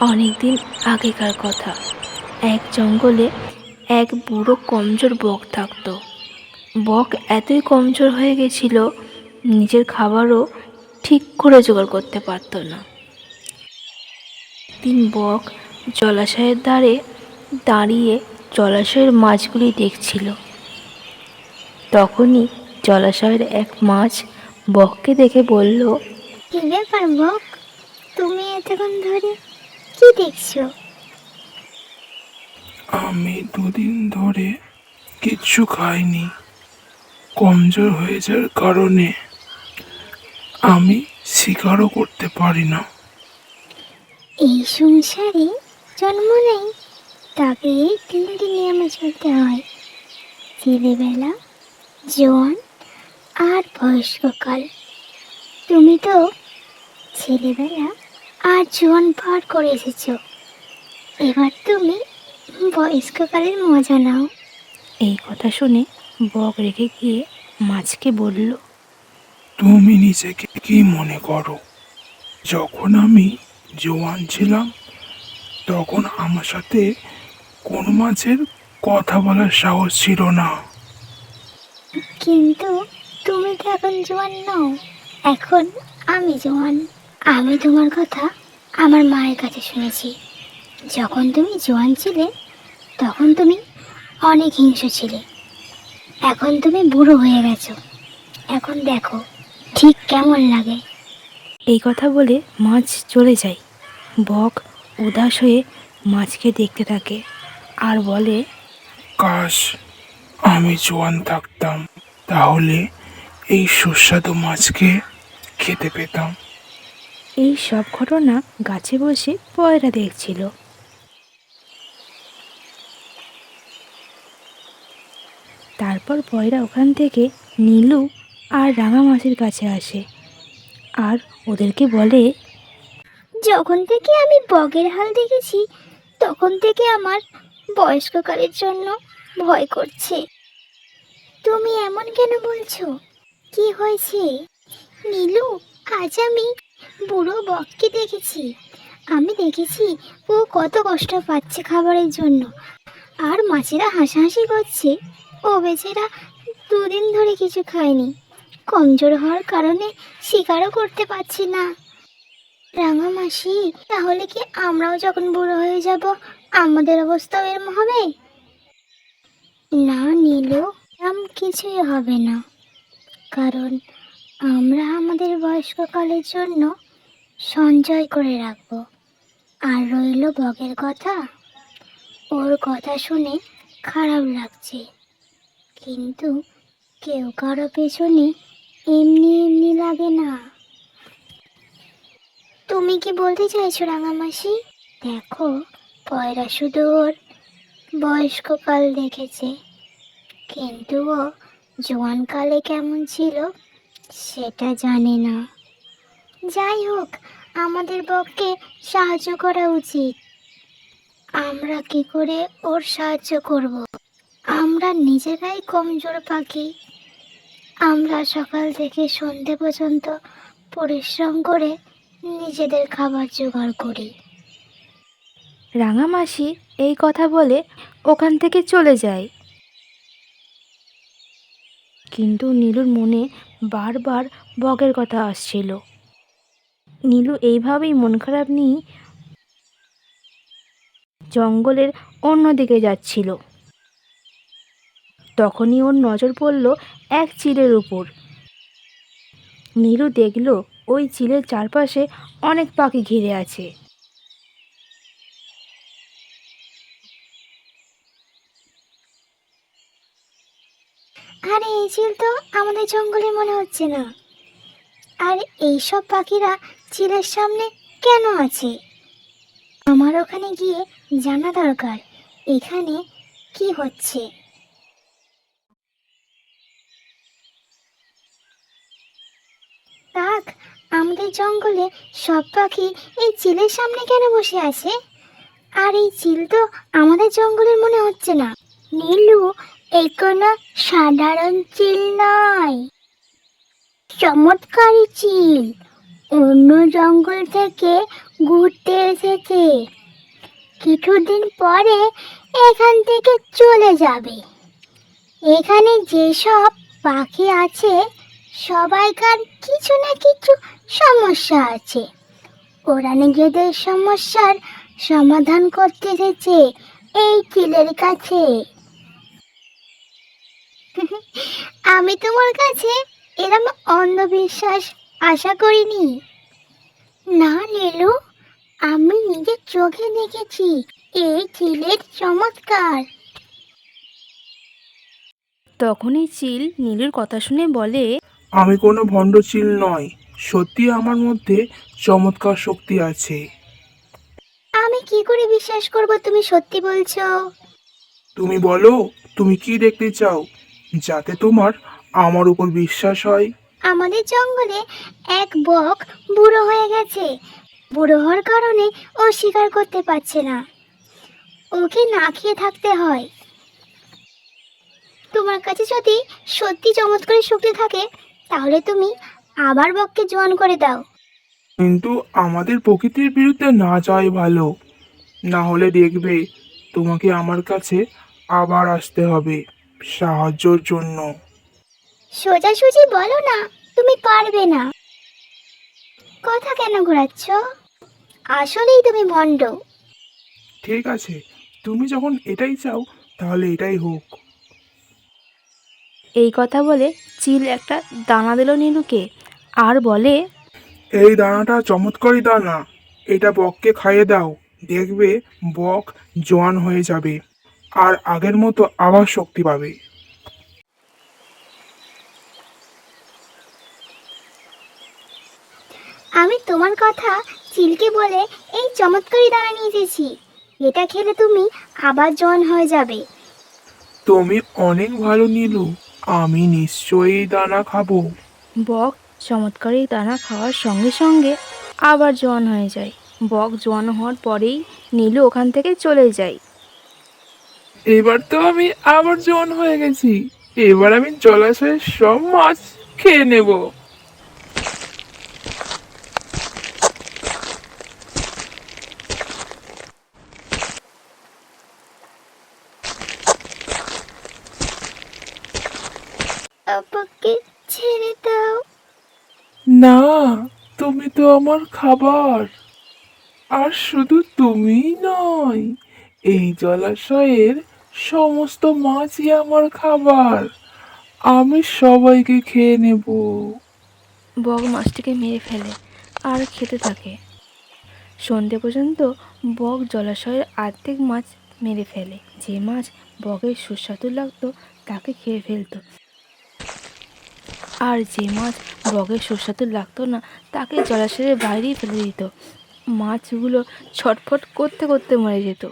অনেক দিন আগেকার কথা। এক জঙ্গলে এক বুড়ো কমজোর বক থাকতো। বক এতই কমজোর হয়ে গেছিল, নিজের খাবারও ঠিক করে জোগাড় করতে পারতো না। তিন বক জলাশয়ের ধারে দাঁড়িয়ে জলাশয়ের মাছগুলি দেখছিল। তখনই জলাশয়ের এক মাছ বককে দেখে বলল, কি ব্যাপার বক? তুমি এতক্ষণ ধরে কি দেখছ? আমি দুদিন ধরে কিচ্ছু খাইনি। কমজোর হয়ে যাওয়ার কারণে আমি শিকারও করতে পারি না। এই সংসারে জন্ম নেই তাকে তিনটি নিয়মে চলতে হয়। ছেলেবেলা জোয়ান আর বয়স্ককাল। তুমি তো ছেলেবেলা আর জোয়ান পার করে এসেছ। এবার তুমি বয়স্ককালের মজা নাও। এই কথা শুনে বক রেখে গিয়ে মাছকে বলল তুমি নিজেকে কি মনে করো? যখন আমি জোয়ান ছিলাম তখন আমার সাথে কোনো মাছের কথা বলার সাহস ছিল না। কিন্তু তুমি তো এখন জোয়ান নও এখন আমি জোয়ান। আমি তোমার কথা আমার মায়ের কাছে শুনেছি। যখন তুমি জোয়ান ছিলে তখন তুমি অনেক হিংস্র ছিলে। এখন তুমি বুড়ো হয়ে গেছো। এখন দেখো ঠিক কেমন লাগে। এই কথা বলে মাছ চলে যায়। বক উদাস হয়ে মাছকে দেখতে থাকে আর বলে কাশ আমি জোয়ান থাকতাম তাহলে এই সুস্বাদু মাছকে খেতে পেতাম। এই সব ঘটনা গাছে বসে পয়রা দেখছিল। তারপর পয়রা ওখান থেকে নীলু আর রাঙা মাছের কাছে আসে আর ওদেরকে বলে, যখন থেকে আমি বগের হাল দেখেছি, তখন থেকে আমার বয়স্ককালের জন্য ভয় করছে। তুমি এমন কেন বলছো? কি হয়েছে? নীলু, আজ আমি বুড়ো বককে দেখেছি। আমি দেখেছি ও কত কষ্ট পাচ্ছে খাবারের জন্য। আর মাছেরা হাসাহাসি করছে। ও বেচারা দুদিন ধরে কিছু খায়নি। কমজোর হওয়ার কারণে শিকারও করতে পারছি না। রাঙা মাসি, তাহলে কি আমরাও যখন বুড়ো হয়ে যাব, আমাদের অবস্থাও এরম হবে? না নীলু এরম কিছুই হবে না। কারণ আমরা আমাদের বয়স্ককালের জন্য সঞ্চয় করে রাখব। আর রইল বগের কথা। ওর কথা শুনে খারাপ লাগছে। কিন্তু কেউ কারও পেছনে এমনি এমনি লাগে না। তুমি কি বলতে চাইছো রাঙামাসি? দেখো, পয়রা শুধু ওর বয়স্ককাল দেখেছে। কিন্তু ও জোয়ানকালে কেমন ছিল? সেটা জানে না। যাই হোক, আমাদের পক্ষে সাহায্য করা উচিত। আমরা কি করে ওর সাহায্য করব? আমরা নিজেরাই কমজোর পাখি। আমরা সকাল থেকে সন্ধে পর্যন্ত পরিশ্রম করে নিজেদের খাবার জোগাড় করি। রাঙামাসি এই কথা বলে ওখান থেকে চলে যায়। কিন্তু নীলুর মনে বারবার বগের কথা আসছিল। নীলু এইভাবেই মন খারাপ নিয়ে জঙ্গলের অন্যদিকে যাচ্ছিল। তখনই ওর নজর পড়ল এক চিলের উপর। নীলু দেখল ওই চিলের চারপাশে অনেক পাখি ঘিরে আছে আরে এই চিল তো আমাদের জঙ্গলে মনে হচ্ছে না। আর এইসব পাখিরা চিলের সামনে কেন আছে? আমার ওখানে গিয়ে জানা দরকার, এখানে কি হচ্ছে? তাক, আমাদের জঙ্গলে সব পাখি এই চিলের সামনে কেন বসে আছে? আর এই চিল তো আমাদের জঙ্গলের মনে হচ্ছে না। নীলু এই কোনো সাধারণ চিল নয়। চমৎকারী চিল। অন্য জঙ্গল থেকে ঘুরতে এসেছে। কিছুদিন পরে এখান থেকে চলে যাবে। এখানে যেসব পাখি আছে, সবাইকার কিছু না কিছু সমস্যা আছে। ওরা নিজেদের সমস্যার সমাধান করতে এসেছে এই চিলের কাছে। আমি তোমার কাছে এরম অন্ধবিশ্বাস আশা করিনি। না নীলু আমি নিজের চোখে দেখেছি। এই চিলের চমৎকার। তখনই চিল নীলুর কথা শুনে বলে আমি কোনো ভণ্ড চিল নয় সত্যি আমার মধ্যে চমৎকার শক্তি আছে। আমি কি করে বিশ্বাস করব তুমি সত্যি বলছো? তুমি বলো তুমি কি দেখতে চাও? যাতে তোমার আমার উপর বিশ্বাস হয়। আমাদের জঙ্গলে এক বক বুড়ো হয়ে গেছে। বুড়ো হওয়ার কারণে ও শিকার করতে পারছে না। ওকে না খেয়ে থাকতে হয়। তোমার কাছে যদি সত্যি চমৎকারী শক্তি থাকে তাহলে তুমি আবার বককে জোয়ান করে দাও। কিন্তু আমাদের প্রকৃতির বিরুদ্ধে না যাওয়াই ভালো। না হলে দেখবে তোমাকে আমার কাছে আবার আসতে হবে। সাহায্যর জন্য। সোজাসুজি বলো না তুমি পারবে না। কথা কেন ঘোরাচ্ছ? আসলেই তুমি ভণ্ড। ঠিক আছে তুমি যখন এটাই চাও তাহলে এটাই হোক। এই কথা বলে চিল একটা দানা দিল নীলুকে আর বলে এই দানাটা চমৎকারী দানা। এটা বককে খাইয়ে দাও দেখবে বক জোয়ান হয়ে যাবে। আর আগের মতো আবার শক্তি পাবে। আমি তোমার কথা চিলকে বলে এই চমৎকারী দানা নিয়ে এসেছি। এটা খেলে তুমি আবার জন হয়ে যাবে। তুমি অনেক ভালো নীলু আমি নিশ্চয়ই দানা খাব। বক চমৎকারী দানা খাওয়ার সঙ্গে সঙ্গে আবার জোয়ান হয়ে যায়। বক জোয়ান হওয়ার পরেই নীলু ওখান থেকে চলে যায়। এবার তো আমি আবার জন হয়ে গেছি। এবার আমি জলাশয়ের সব মাছ খেয়ে নেব। আমাকে ছেড়ে দাও। না তুমি তো আমার খাবার। আর শুধু তুমিই নয় এই জলাশয়ের সমস্ত মাছই আমার খাবার। আমি সবাইকে খেয়ে নেব। বক মাছটিকে মেরে ফেলে আর খেতে থাকে। সন্ধে পর্যন্ত বক জলাশয়ের আর্ধেক মাছ মেরে ফেলে। যে মাছ বকের সুস্বাদু লাগতো, তাকে খেয়ে ফেলতো। আর যে মাছ বকের সুস্বাদু লাগতো না, তাকে জলাশয়ের বাইরেই ফেলে দিত। মাছগুলো ছটফট করতে করতে মরে যেত।